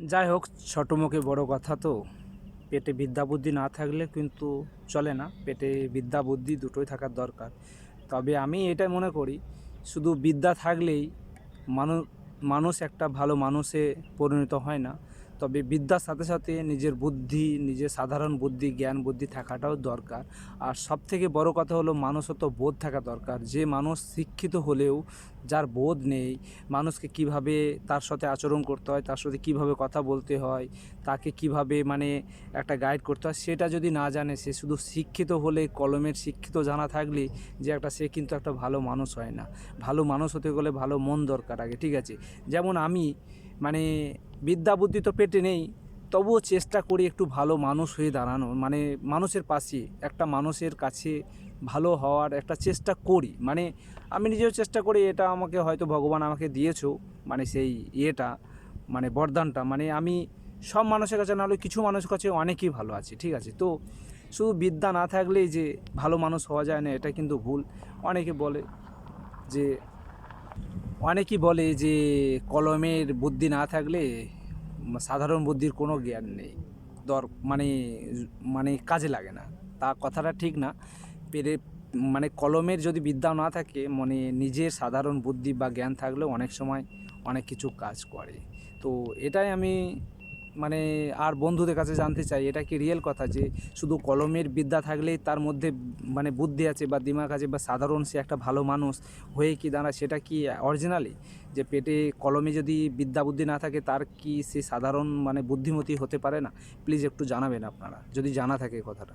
যাই হোক ছোট মুখে বড় কথা তো। পেটে বিদ্যা বুদ্ধি না থাকলে কিন্তু চলে না। পেটে বিদ্যা বুদ্ধি দুটোই থাকার দরকার। তবে আমি এটাই মনে করি, শুধু বিদ্যা থাকলেই মানুষ মানুষ একটা ভালো মানুষে পরিণত হয় না। তবে বিদ্যার সাথে সাথে নিজের বুদ্ধি, নিজের সাধারণ বুদ্ধি, জ্ঞান বুদ্ধি থাকাটাও দরকার। আর সব থেকে বড় কথা হলো মানুষত্ব বোধ থাকা দরকার। যে মানুষ শিক্ষিত হলেও যার বোধ নেই, মানুষকে কীভাবে তার সাথে আচরণ করতে হয়, তার সাথে কীভাবে কথা বলতে হয়, তাকে কীভাবে মানে একটা গাইড করতে হয়, সেটা যদি না জানে, সে শুধু শিক্ষিত হলে কলমের শিক্ষিত জানা থাকলে যে একটা সে কিন্তু একটা ভালো মানুষ হয় না। ভালো মানুষ হতে গেলে ভালো মন দরকার আগে, ঠিক আছে? যেমন আমি মানে বিদ্যা বুদ্ধি তো পেটে নেই, তবুও চেষ্টা করি একটু ভালো মানুষ হয়ে দাঁড়ানো মানে মানুষের পাশে, একটা মানুষের কাছে ভালো হওয়ার একটা চেষ্টা করি। মানে আমি নিজেও চেষ্টা করি, এটা আমাকে হয়তো ভগবান আমাকে দিয়েছ মানে সেই ইয়েটা মানে বরদানটা। মানে আমি সব মানুষের কাছে না হলে কিছু মানুষের কাছে অনেকই ভালো আছে, ঠিক আছে? তো শুধু বিদ্যা না থাকলেই যে ভালো মানুষ হওয়া যায় না, এটা কিন্তু ভুল। অনেকে বলে যে অনেকেই বলে যে কলমের বুদ্ধি না থাকলে সাধারণ বুদ্ধির কোনো জ্ঞান নেই। দর মানে মানে কাজে লাগে না। তা কথাটা ঠিক না। পেরে মানে কলমের যদি বিদ্যা না থাকে মানে নিজের সাধারণ বুদ্ধি বা জ্ঞান থাকলেও অনেক সময় অনেক কিছু কাজ করে। তো এটাই আমি মানে আর বন্ধুদের কাছে জানতে চাই, এটা কি রিয়েল কথা যে শুধু কলমের বিদ্যা থাকলেই তার মধ্যে মানে বুদ্ধি আছে বা দিমাগ আছে বা সাধারণ সে একটা ভালো মানুষ হয়ে কি দাঁড়া সেটা কি অরিজিনালি যে পেটে কলমে যদি বিদ্যা বুদ্ধি না থাকে, তার কি সে সাধারণ মানে বুদ্ধিমতী হতে পারে না? প্লিজ একটু জানাবেন আপনারা, যদি জানা থাকে কথাটা।